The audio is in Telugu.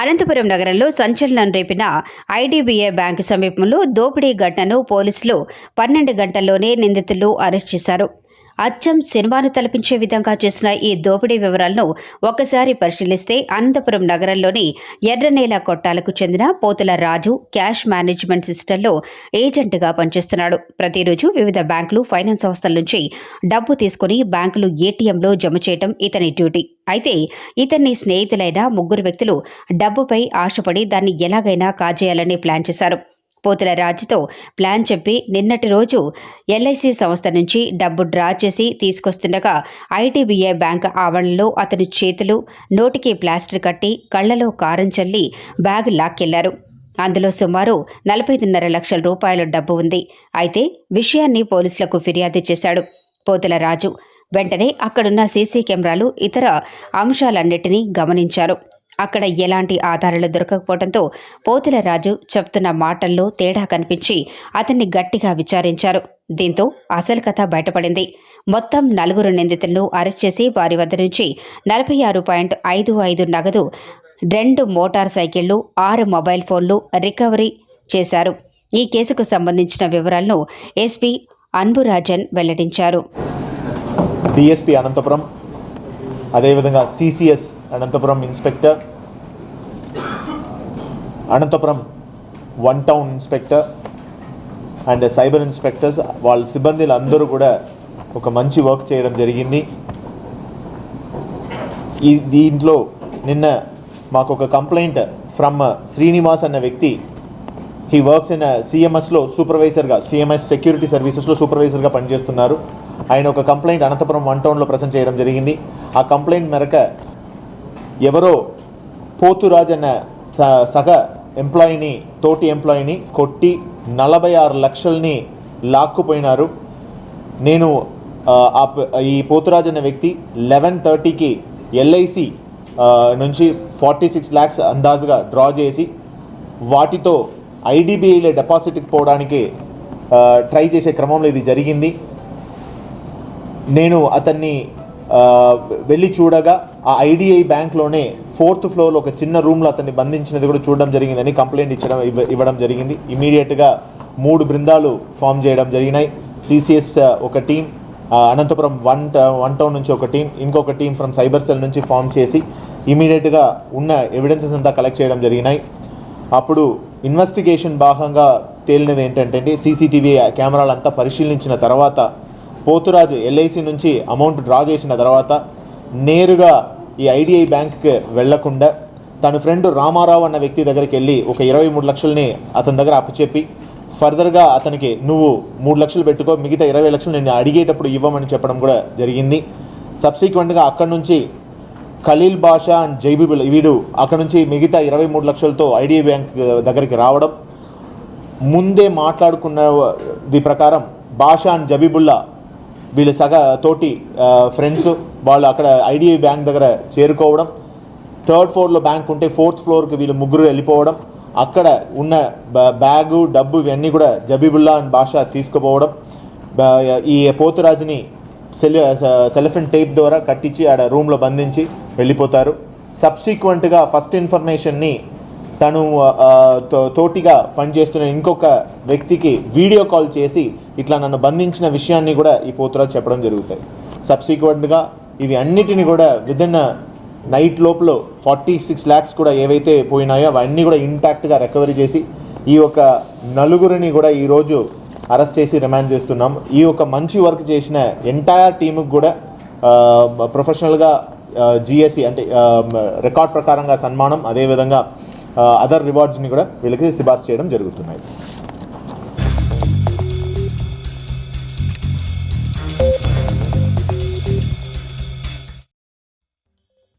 అనంతపురం నగరంలో సంచలనం రేపిన ఐడిబిఐ బ్యాంకు సమీపంలో దోపిడీ ఘటనను పోలీసులు పన్నెండు గంటల్లోనే నిందితులు అరెస్ట్ చేశారు. అచ్చం సినిమాను తలపించే విధంగా చేసిన ఈ దోపిడీ వివరాలను ఒక్కసారి పరిశీలిస్తే అనంతపురం నగరంలోని ఎర్రనేల కొట్టాలకు చెందిన పోతుల రాజు క్యాష్ మేనేజ్మెంట్ సిస్టంలో ఏజెంట్గా పనిచేస్తున్నాడు. ప్రతిరోజు వివిధ బ్యాంకులు ఫైనాన్స్ సంస్థల నుంచి డబ్బు తీసుకుని బ్యాంకులు ఏటీఎంలో జమ చేయటం ఇతని డ్యూటీ. అయితే ఇతన్ని స్నేహితులైన ముగ్గురు వ్యక్తులు డబ్బుపై ఆశపడి దాన్ని ఎలాగైనా కాజేయాలని ప్లాన్ చేశారు. పోతుల రాజుతో ప్లాన్ చెప్పి నిన్నటి రోజు ఎల్ఐసి సంస్థ నుంచి డబ్బు డ్రా చేసి తీసుకొస్తుండగా ఐటీబీఐ బ్యాంక్ ఆవరణలో అతని చేతులు నోటికి ప్లాస్టర్ కట్టి కళ్ళలో కారం చల్లి బ్యాగ్ లాక్కెళ్ళారు. అందులో సుమారు నలభైదున్నర లక్షల రూపాయల డబ్బు ఉంది. అయితే విషయాన్ని పోలీసులకు ఫిర్యాదు చేశాడు పోతుల రాజు. వెంటనే అక్కడున్న సీసీ కెమెరాలు ఇతర అంశాలన్నిటినీ గమనించారు. అక్కడ ఎలాంటి ఆధారాలు దొరకకపోవడంతో పోతుల రాజు చెప్తున్న మాటల్లో తేడా కనిపించి అతన్ని గట్టిగా విచారించారు. దీంతో అసలు కథ బయటపడింది. మొత్తం నలుగురు నిందితులను అరెస్ట్ చేసి వారి వద్ద నుంచి నలభై ఆరు పాయింట్ ఐదు ఐదు నగదు రెండు మోటార్ సైకిళ్ళు ఆరు మొబైల్ ఫోన్లు రికవరీ చేశారు. ఈ కేసుకు సంబంధించిన వివరాలను ఎస్పీ అన్బురాజన్ వెల్లడించారు. డిఎస్పీ అనంతపురం అదేవిధంగా CCS Anantapur inspector. Anantapur one town inspector and cyber inspectors. వాళ్ళ సిబ్బందిలు అందరూ కూడా ఒక మంచి వర్క్ చేయడం జరిగింది. ఈ దీంట్లో నిన్న మాకు ఒక కంప్లైంట్ ఫ్రమ్ శ్రీనివాస్ అన్న వ్యక్తి. హీ వర్క్స్ ఇన్ సిఎంఎస్లో సూపర్వైజర్గా సిఎంఎస్ సెక్యూరిటీ సర్వీసెస్లో సూపర్వైజర్గా పనిచేస్తున్నారు. ఆయన ఒక కంప్లైంట్ అనంతపురం వన్ టౌన్లో ప్రజెంట్ చేయడం జరిగింది. ఆ కంప్లైంట్ మేరకు ఎవరో పోతురాజ్ అన్న స- సగ ఎంప్లాయీని తోటి ఎంప్లాయీని కొట్టి నలభై ఆరు లక్షల్ని లాక్కుపోయినారు. నేను ఆ, ఈ పోతురాజ్ అనే వ్యక్తి లెవెన్ థర్టీకి ఎల్ఐసి నుంచి ఫార్టీ సిక్స్ ల్యాక్స్ అందాజుగా డ్రా చేసి వాటితో ఐడిబిఐలో డిపాజిట్కి పోవడానికి ట్రై చేసే క్రమంలో ఇది జరిగింది. నేను అతన్ని వెళ్ళి చూడగా ఆ ఐడిఐ బ్యాంక్లోనే ఫోర్త్ ఫ్లోర్లో ఒక చిన్న రూమ్లో అతన్ని బంధించినది కూడా చూడడం జరిగిందని కంప్లైంట్ ఇచ్చడం ఇవ్వ- ఇవ్వడం జరిగింది. ఇమీడియట్గా మూడు బృందాలు ఫామ్ చేయడం జరిగినాయి. సిసిఎస్ ఒక team Anantapur one town- one town నుంచి ఒక టీం ఇంకొక టీం ఫ్రమ్ సైబర్ సెల్ నుంచి ఫామ్ చేసి ఇమీడియట్గా ఉన్న ఎవిడెన్సెస్ అంతా కలెక్ట్ చేయడం జరిగినాయి. అప్పుడు ఇన్వెస్టిగేషన్ భాగంగా తేలినది ఏంటంటే సీసీటీవీ కెమెరాలంతా పరిశీలించిన తర్వాత పోతురాజు ఎల్ఐసి నుంచి అమౌంట్ డ్రా చేసిన తర్వాత నేరుగా ఈ ఐడిఐ బ్యాంక్కి వెళ్ళకుండా తన ఫ్రెండ్ రామారావు అన్న వ్యక్తి దగ్గరికి వెళ్ళి ఒక ఇరవై మూడు లక్షల్ని అతని దగ్గర అప్పచెప్పి ఫర్దర్గా అతనికి నువ్వు మూడు లక్షలు పెట్టుకో మిగతా ఇరవై లక్షలు నేను అడిగేటప్పుడు ఇవ్వమని చెప్పడం కూడా జరిగింది. సబ్సిక్వెంట్గా అక్కడి నుంచి ఖలీల్ బాషా అండ్ జైబిబుల్ వీడు అక్కడ నుంచి మిగతా ఇరవై మూడు లక్షలతో ఐడిఐ బ్యాంక్ దగ్గరికి రావడం. ముందే మాట్లాడుకున్న ది ప్రకారం బాషా అండ్ జబీబుల్లా వీళ్ళ సగ తోటి ఫ్రెండ్స్ వాళ్ళు అక్కడ ఐడిఐ బ్యాంక్ దగ్గర చేరుకోవడం థర్డ్ ఫ్లోర్లో బ్యాంక్ ఉంటే ఫోర్త్ ఫ్లోర్కి వీళ్ళు ముగ్గురు వెళ్ళిపోవడం అక్కడ ఉన్న బ్యాగు డబ్బు ఇవన్నీ కూడా జబీబుల్లా అండ్ బాషా తీసుకుపోవడం ఈ పోతురాజుని సెల్ సెలఫిన్ టేప్ ద్వారా కట్టించి ఆడ రూమ్లో బంధించి వెళ్ళిపోతారు. సబ్సిక్వెంట్గా ఫస్ట్ ఇన్ఫర్మేషన్ని తను తోటిగా పనిచేస్తున్న ఇంకొక వ్యక్తికి వీడియో కాల్ చేసి ఇట్లా నన్ను బంధించిన విషయాన్ని కూడా ఈ పోతురాజు చెప్పడం జరుగుతాయి. సబ్సిక్వెంట్గా ఇవి అన్నిటిని కూడా విదిన్ నైట్ లోపల ఫార్టీ సిక్స్ ల్యాక్స్ కూడా ఏవైతే పోయినాయో అవన్నీ కూడా ఇంటాక్ట్గా రికవరీ చేసి ఈ యొక్క నలుగురిని కూడా ఈరోజు అరెస్ట్ చేసి రిమాండ్ చేస్తున్నాం. ఈ యొక్క మంచి వర్క్ చేసిన ఎంటైర్ టీముకి కూడా ప్రొఫెషనల్గా జిఎస్సి అంటే రికార్డ్ ప్రకారంగా సన్మానం. అదేవిధంగా అదర్ రివార్డ్స్ని కూడా వీళ్ళకి సిఫార్సు చేయడం జరుగుతున్నాయి.